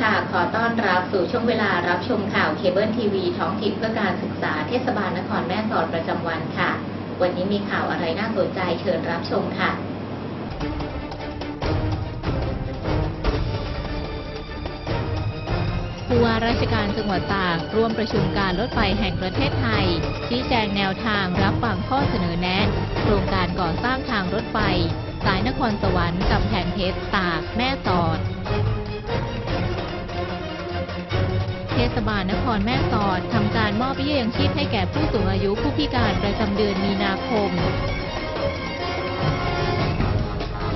ค่ะ ขอต้อนรับสู่ช่วงเวลารับชมข่าวเคเบิลทีวีท้องถิ่นเพื่อการศึกษาเทศบาลนครแม่สอดประจำวันค่ะ วันนี้มีข่าวอะไรน่าสนใจเชิญรับชมค่ะ ผู้ว่าราชการจังหวัดตากร่วมประชุมการรถไฟแห่งประเทศไทย ชี้แจงแนวทางรับฟังข้อเสนอแนะ โครงการก่อสร้างทางรถไฟ สายนครสวรรค์กำแพงเพชรตากแม่สอด ศบาลนครแม่สอดทำการมอบเบี้ยยังชีพให้แก่ผู้สูงอายุผู้พิการประจำเดือนมีนาคม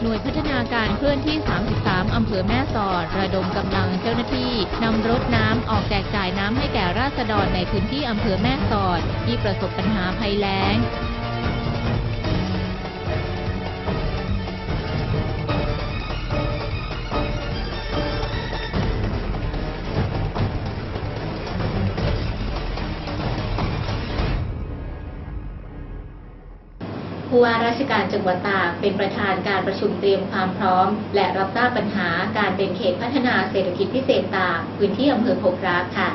หน่วยพัฒนาการเคลื่อนที่ 33 อำเภอแม่สอด ระดมกำลังเจ้าหน้าที่นำรถน้ำออกแจกจ่ายน้ำให้แก่ราษฎรในพื้นที่อำเภอแม่สอด ที่ประสบปัญหาภัยแล้ง ผู้ว่าราชการจังหวัดตากเป็นประธานการประชุมเตรียมความพร้อม และรับทราบปัญหาการเป็นเขตพัฒนาเศรษฐกิจพิเศษตากพื้นที่อำเภอพบรักค่ะ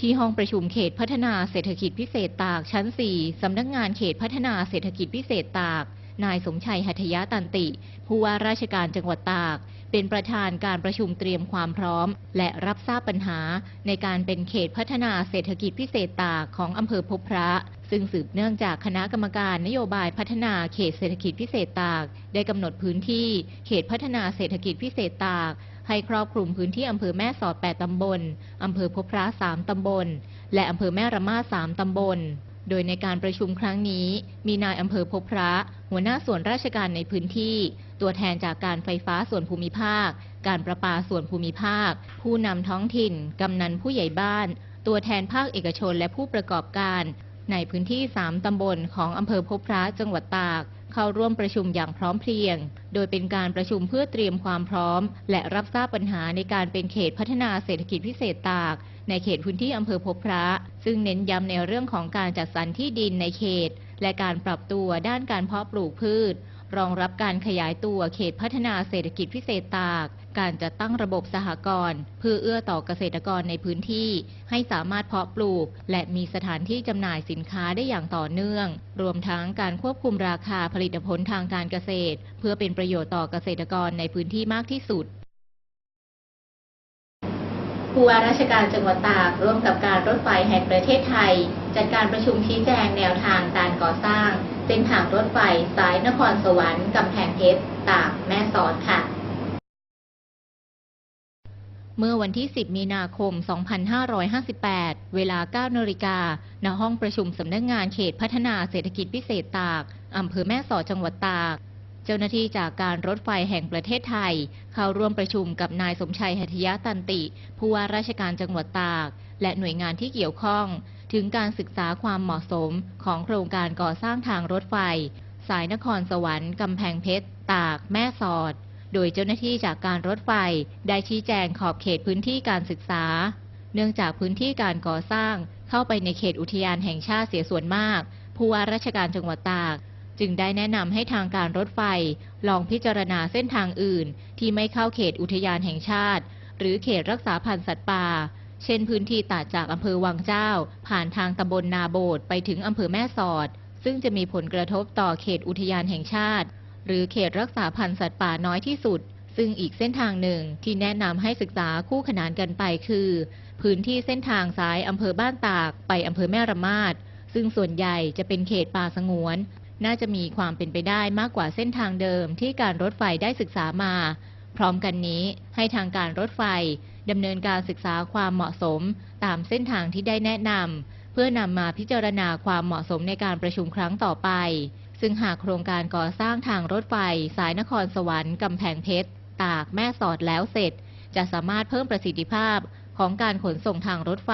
ที่ห้องประชุมเขตพัฒนาเศรษฐกิจพิเศษตากชั้น 4 สำนักงานเขตพัฒนาเศรษฐกิจพิเศษตาก นายสมชัยหัตยะตันติ ผู้ว่าราชการจังหวัดตาก เป็นประธานการประชุมเตรียมความพร้อม และรับทราบปัญหาในการเป็นเขตพัฒนาเศรษฐกิจพิเศษตากของอำเภอพบพระ ซึ่งสืบเนื่องจากคณะกรรมการนโยบายพัฒนาเขตเศรษฐกิจพิเศษตาก ได้กำหนดพื้นที่เขตพัฒนาเศรษฐกิจพิเศษตาก ให้ครอบคลุมพื้นที่อำเภอแม่สอด 8 ตำบลอำเภอพบพระ 3 ตำบล และอำเภอแม่ระมาด 3 ตำบลโดยในการประชุมครั้งนี้ มีนายอำเภอพบพระ หัวหน้าส่วนราชการในพื้นที่ ตัวแทนจากการไฟฟ้าส่วนภูมิภาค การประปาส่วนภูมิภาค ผู้นำท้องถิ่น กำนันผู้ใหญ่บ้าน ตัวแทนภาคเอกชนและผู้ประกอบการ ในพื้นที่ 3 ตำบลของอำเภอพบพระจังหวัดตาก เข้าร่วมประชุมอย่างพร้อมเพรียง โดยเป็นการประชุมเพื่อเตรียมความพร้อม และรับทราบปัญหาในการเป็นเขตพัฒนาเศรษฐกิจพิเศษตากในเขตพื้นที่อำเภอพบพระ ซึ่งเน้นย้ำในเรื่องของการจัดสรรที่ดินในเขต และการปรับตัวด้านการเพาะปลูกพืช รองรับการขยายตัวเขตพัฒนาเศรษฐกิจพิเศษตาก การจัดตั้งระบบสหกรณ์เพื่อเอื้อต่อเกษตรกรในพื้นที่ ให้สามารถเพาะปลูก และมีสถานที่จำหน่ายสินค้าได้อย่างต่อเนื่อง รวมทั้งการควบคุมราคาผลิตผลทางการเกษตร เพื่อเป็นประโยชน์ต่อเกษตรกรในพื้นที่มากที่สุด ผู้ว่าราชการจังหวัดตากร่วมกับการรถไฟแห่งประเทศไทย จัดการประชุมชี้แจงแนวทางการก่อสร้าง เส้นทางรถไฟสายนครสวรรค์กำแพงเพชรตากแม่สอดค่ะ เมื่อวันที่ 10 มีนาคม 2558 เวลา 9นาฬิกาณห้องประชุมสำนักงงานเขตพัฒนาเศรษฐกิจพิเศษตากอำเภอแม่สอดจังหวัดตาก เจ้าหน้าที่จากการรถไฟแห่งประเทศไทย เข้าร่วมประชุมกับนายสมชัยหัตถยะตันติ ผู้ว่าราชการจังหวัดตาก และหน่วยงานที่เกี่ยวข้อง ถึงการศึกษาความเหมาะสมของโครงการก่อสร้างทางรถไฟ สายนครสวรรค์กำแพงเพชร ตาก แม่สอด โดยเจ้าหน้าที่จากการรถไฟได้ชี้แจงขอบเขตพื้นที่การศึกษา เนื่องจากพื้นที่การก่อสร้างเข้าไปในเขตอุทยานแห่งชาติเสียส่วนมากผู้ว่าราชการจังหวัดตาก จึงได้แนะนำให้ทางการรถไฟ ลองพิจารณาเส้นทางอื่น ที่ไม่เข้าเขตอุทยานแห่งชาติ หรือเขตรักษาพันธุ์สัตว์ป่า เช่นพื้นที่ตัดจากอำเภอวังเจ้า ผ่านทางตำบลนาโบดไปถึงอำเภอแม่สอด ซึ่งจะมีผลกระทบต่อเขตอุทยานแห่งชาติ หรือเขตรักษาพันธุ์สัตว์ป่าน้อยที่สุด ซึ่งอีกเส้นทางหนึ่งที่แนะนำให้ศึกษาคู่ขนานกันไปคือ พื้นที่เส้นทางซ้ายอำเภอบ้านตาก ไปอำเภอแม่ระมาดซึ่งส่วนใหญ่จะเป็นเขตป่าสงวน น่าจะมีความเป็นไปได้มากกว่าเส้นทางเดิมที่การรถไฟได้ศึกษามา พร้อมกันนี้ให้ทางการรถไฟดำเนินการศึกษาความเหมาะสมตามเส้นทางที่ได้แนะนำเพื่อนำมาพิจารณาความเหมาะสมในการประชุมครั้งต่อไป ซึ่งหากโครงการก่อสร้างทางรถไฟ สายนครสวรรค์กำแพงเพชร ตากแม่สอดแล้วเสร็จ จะสามารถเพิ่มประสิทธิภาพของการขนส่งทางรถไฟ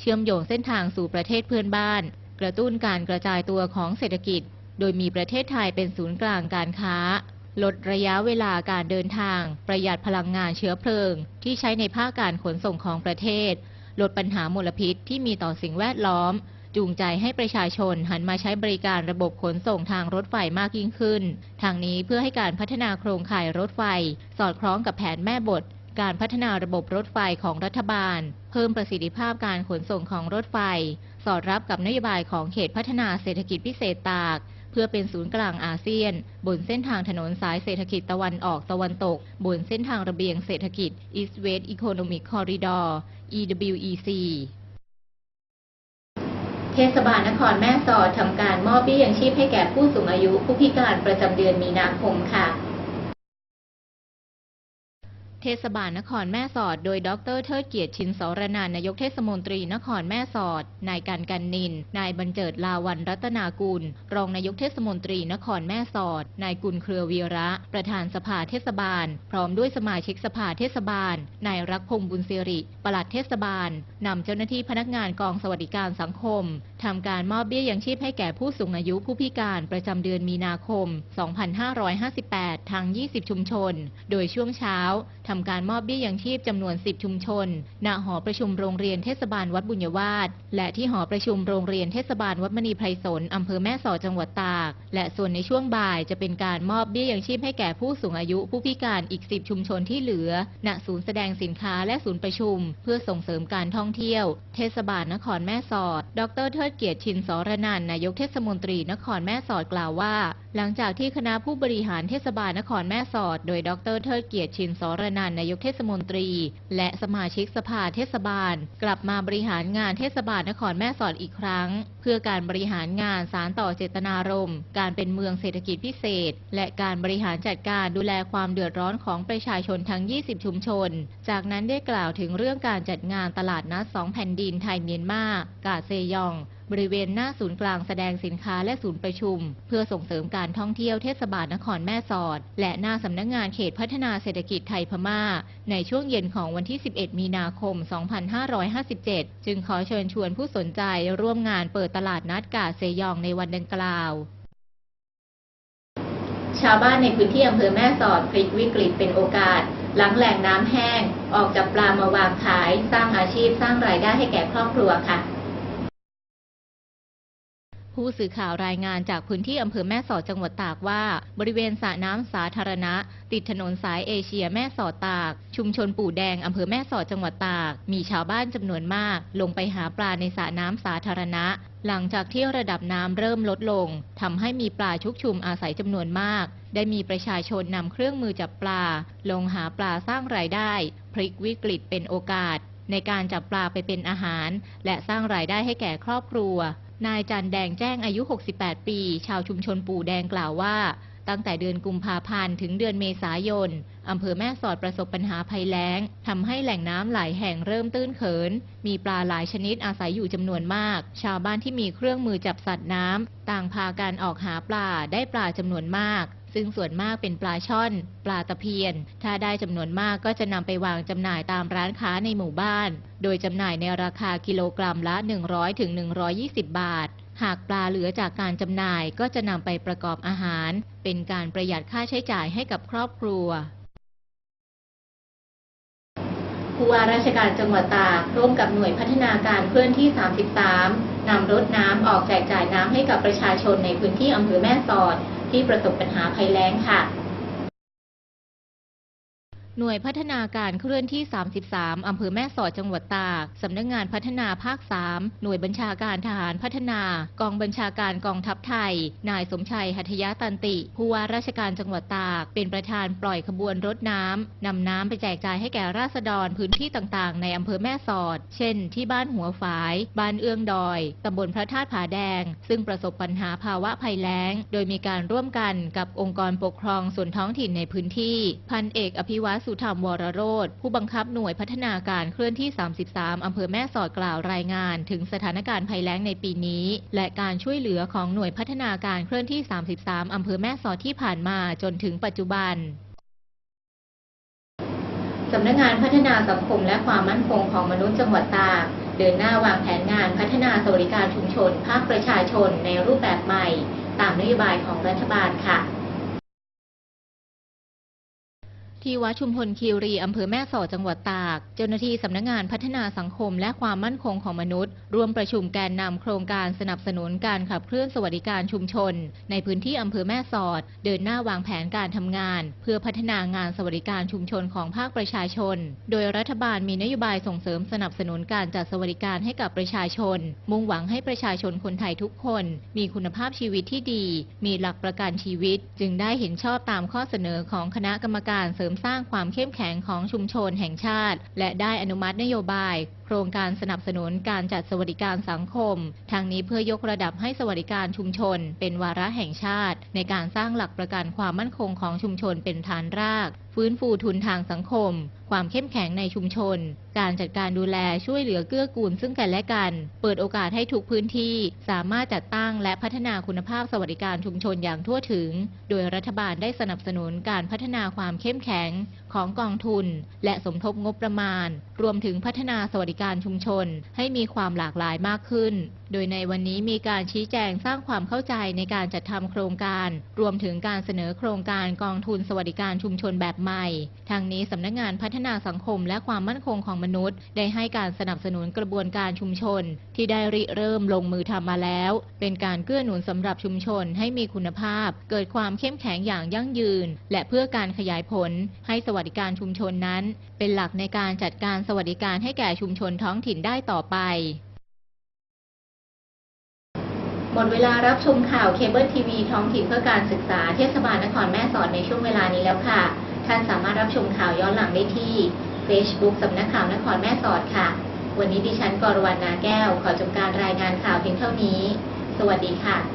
เชื่อมโยงเส้นทางสู่ประเทศเพื่อนบ้าน กระตุ้นการกระจายตัวของเศรษฐกิจ โดยมีประเทศไทยเป็นศูนย์กลางการค้า ลดระยะเวลาการเดินทาง ประหยัดพลังงานเชื้อเพลิง ที่ใช้ในภาคการขนส่งของประเทศ ลดปัญหามลพิษที่มีต่อสิ่งแวดล้อม จูงใจให้ประชาชนหันมาใช้บริการระบบขนส่งทางรถไฟมากยิ่งขึ้น ทางนี้เพื่อให้การพัฒนาโครงข่ายรถไฟ สอดคล้องกับแผนแม่บทการพัฒนาระบบรถไฟของรัฐบาล เพิ่มประสิทธิภาพการขนส่งของรถไฟ สอดรับกับนโยบายของเขตพัฒนาเศรษฐกิจพิเศษตาก เพื่อเป็นศูนย์กลางอาเซียน บนเส้นทางถนนสายเศรษฐกิจตะวันออกตะวันตก บนเส้นทางระเบียงเศรษฐกิจ East West Economic Corridor EWEC เทศบาลนครแม่สอดทำการมอบเบี้ยยังชีพให้แก่ผู้สูงอายุผู้พิการประจำเดือนมีนาคมค่ะ เทศบาลนครแม่สอด โดยดรเทิดเกียรติชินสรนานนายกเทศมนตรีนครแม่สอด นายกันกันนิน นายบรรเจิดลาวันรัตนากุล รองนายกเทศมนตรีนครแม่สอด นายกุลเครือวีระ ประธานสภาเทศบาล พร้อมด้วยสมาชิกสภาเทศบาล นายรักพงษ์บุญสิริ ปลัดเทศบาล นำเจ้าหน้าที่พนักงานกองสวัสดิการสังคม ทำการมอบเบี้ยยังชีพให้แก่ผู้สูงอายุผู้พิการประจำเดือนมีนาคม 2558 ทาง 20 ชุมชน โดยช่วงเช้าทำการมอบเบี้ยยังชีพจำนวน 10 ชุมชน ณ หอประชุมโรงเรียนเทศบาลวัดบุญยวาสและที่หอประชุมโรงเรียนเทศบาลวัดมณีไพรสนอำเภอแม่สอดจังหวัดตาก และส่วนในช่วงบ่ายจะเป็นการมอบเบี้ยยังชีพให้แก่ผู้สูงอายุผู้พิการอีก 10 ชุมชนที่เหลือ ณ ศูนย์แสดงสินค้าและศูนย์ประชุม เพื่อส่งเสริมการท่องเที่ยว เทศบาลนครแม่สอด ดรเทิดเกียรติชินสรนันนายกเทศมนตรีนครแม่สอดกล่าวว่า หลังจากที่คณะผู้บริหารเทศบาลนครแม่สอด โดยดรเทิดเกียรติชินสรนันนายกเทศมนตรี และสมาชิกสภาเทศบาล กลับมาบริหารงานเทศบาลนครแม่สอดอีกครั้ง เพื่อการบริหารงานสารต่อเจตนารมณ์การเป็นเมืองเศรษฐกิจพิเศษ และการบริหารจัดการดูแลความเดือดร้อนของประชาชนทั้ง 20 ชุมชน จากนั้นได้กล่าวถึงเรื่องการจัดงานตลาดนัดสองแผ่นดินไทยเมียนมา กาเซยองบริเวณหน้าศูนย์กลางแสดงสินค้าและศูนย์ประชุม เพื่อส่งเสริมการท่องเที่ยวเทศบาลนครแม่สอด และหน้าสำนักงงานเขตพัฒนาเศรษฐกิจไทยพม่า ในช่วงเย็นของวันที่ 11 มีนาคม 2557 จึงขอเชิญชวนผู้สนใจร่วมงานเปิดตลาดนัดกาเซยองในวันดังกล่าวชาวบ้านในพื้นที่อำเภอแม่สอดพลิกวิกฤตเป็นโอกาส หลังแหล่งน้ำแห้ง ออกจากปลามาวางขาย สร้างอาชีพสร้างรายได้ให้แก่ครอบครัวค่ะ ผู้สื่อข่าวรายงานจากพื้นที่อำเภอแม่สอดจังหวัดตากว่า บริเวณสระน้ำสาธารณะ ติดถนนสายเอเชียแม่สอดตาก ชุมชนปู่แดงอำเภอแม่สอดจังหวัดตาก มีชาวบ้านจำนวนมาก ลงไปหาปลาในสระน้ำสาธารณะ หลังจากที่ระดับน้ำเริ่มลดลงทำให้มีปลาชุกชุมอาศัยจำนวนมาก ได้มีประชาชนนำเครื่องมือจับปลา ลงหาปลาสร้างรายได้ พลิกวิกฤตเป็นโอกาสในการจับปลาไปเป็นอาหาร และสร้างรายได้ให้แก่ครอบครัว นายจันแดงแจ้งอายุ 68 ปี ชาวชุมชนปู่แดงกล่าวว่า ตั้งแต่เดือนกุมภาพันธ์ถึงเดือนเมษายน อำเภอแม่สอดประสบปัญหาภัยแล้ง ทำให้แหล่งน้ำหลายแห่งเริ่มตื้นเขิน มีปลาหลายชนิดอาศัยอยู่จำนวนมาก ชาวบ้านที่มีเครื่องมือจับสัตว์น้ำต่างพากันออกหาปลาได้ปลาจำนวนมาก ซึ่งส่วนมากเป็นปลาช่อน ปลาตะเพียน ถ้าได้จำนวนมากก็จะนำไปวางจำหน่ายตามร้านค้าในหมู่บ้าน โดยจำหน่ายในราคากิโลกรัมละ 100ถึง120 บาท หากปลาเหลือจากการจำหน่ายก็จะนำไปประกอบอาหาร เป็นการประหยัดค่าใช้จ่ายให้กับครอบครัวผู้ว่าราชการจังหวัดตากร่วมกับหน่วยพัฒนาการเคลื่อนที่ 33 นำรถน้ำออกแจกจ่ายน้ำให้กับประชาชนในพื้นที่อำเภอแม่สอด ที่ประสบปัญหาภัยแล้งค่ะ หน่วยพัฒนาการเคลื่อนที่ 33 อำเภอแม่สอดจังหวัดตาก สำนักงงานพัฒนาภาค 3 หน่วยบัญชาการทหารพัฒนา กองบัญชาการกองทัพไทย นายสมชัยหัตยาตันติ ผู้ว่าราชการจังหวัดตาก เป็นประธานปล่อยขบวนรถน้ำ นำน้ำไปแจกจ่ายให้แก่ราษฎรพื้นที่ต่างๆ ในอำเภอแม่สอด เช่น ที่บ้านหัวฝาย บ้านเอื้องดอย ตำบลพระธาตุผาแดง ซึ่งประสบปัญหาภาวะภัยแล้ง โดยมีการร่วมกันกับองค์กรปกครองส่วนท้องถิ่นในพื้นที่ พันเอกอภิวัตสุธรรมวรโรธผู้บังคับหน่วยพัฒนาการเคลื่อนที่ 33 อำเภอแม่สอดกล่าวรายงาน ถึงสถานการณ์ภัยแล้งในปีนี้ และการช่วยเหลือของหน่วยพัฒนาการเคลื่อนที่ 33 อำเภอแม่สอดที่ผ่านมาจนถึงปัจจุบันสำนักงานพัฒนาสังคมและความมั่นคงของมนุษย์จังหวัดตากเดินหน้าวางแผนงานพัฒนาสวัสดิการชุมชน ภาคประชาชนในรูปแบบใหม่ ตามนโยบายของรัฐบาลค่ะ ที่วัดชุมพลคีรีอำเภอแม่สอดจังหวัดตาก เจ้าหน้าที่สำนักงานพัฒนาสังคมและความมั่นคงของมนุษย์ ร่วมประชุมแกนนำโครงการสนับสนุนการขับเคลื่อนสวัสดิการชุมชน ในพื้นที่อำเภอแม่สอด เดินหน้าวางแผนการทำงาน เพื่อพัฒนางานสวัสดิการชุมชนของภาคประชาชน โดยรัฐบาลมีนโยบายส่งเสริมสนับสนุนการจัดสวัสดิการให้กับประชาชน มุ่งหวังให้ประชาชนคนไทยทุกคน มีคุณภาพชีวิตที่ดี มีหลักประกันชีวิต จึงได้เห็นชอบตามข้อเสนอของคณะกรรมการเสริมสร้างความเข้มแข็งของชุมชนแห่งชาติ และได้อนุมัตินโยบายโครงการสนับสนุนการจัดสวัสดิการสังคม ทางนี้เพื่อยกระดับให้สวัสดิการชุมชน เป็นวาระแห่งชาติ ในการสร้างหลักประกันความมั่นคงของชุมชนเป็นฐานราก ฟื้นฟูทุนทางสังคม ความเข้มแข็งในชุมชน การจัดการดูแลช่วยเหลือเกื้อกูลซึ่งกันและกัน เปิดโอกาสให้ทุกพื้นที่สามารถจัดตั้งและพัฒนาคุณภาพสวัสดิการชุมชนอย่างทั่วถึง โดยรัฐบาลได้สนับสนุนการพัฒนาความเข้มแข็ง ของกองทุน และสมทบงบประมาณ รวมถึงพัฒนาสวัสดิการชุมชน ให้มีความหลากหลายมากขึ้น โดยในวันนี้มีการชี้แจงสร้างความเข้าใจในการจัดทำโครงการ รวมถึงการเสนอโครงการกองทุนสวัสดิการชุมชนแบบใหม่ ทางนี้สำนักงานพัฒนาสังคมและความมั่นคงของมนุษย์ ได้ให้การสนับสนุนกระบวนการชุมชน ที่ได้ริเริ่มลงมือทำมาแล้ว เป็นการเกื้อหนุนสำหรับชุมชนให้มีคุณภาพ เกิดความเข้มแข็งอย่างยั่งยืน และเพื่อการขยายผล ให้สวัสดิการชุมชนนั้น เป็นหลักในการจัดการสวัสดิการให้แก่ชุมชนท้องถิ่นได้ต่อไป หมดเวลารับชมข่าวเคเบิลทีวีท้องถิ่นเพื่อการศึกษาเทศบาลนครแม่สอดในช่วงเวลานี้แล้วค่ะ ท่านสามารถรับชมข่าวย้อนหลังได้ที่ Facebook สำนักข่าวนครแม่สอดค่ะ วันนี้ดิฉันกรวรรณนาแก้ว ขอจบการรายงานข่าวเพียงเท่านี้ สวัสดีค่ะ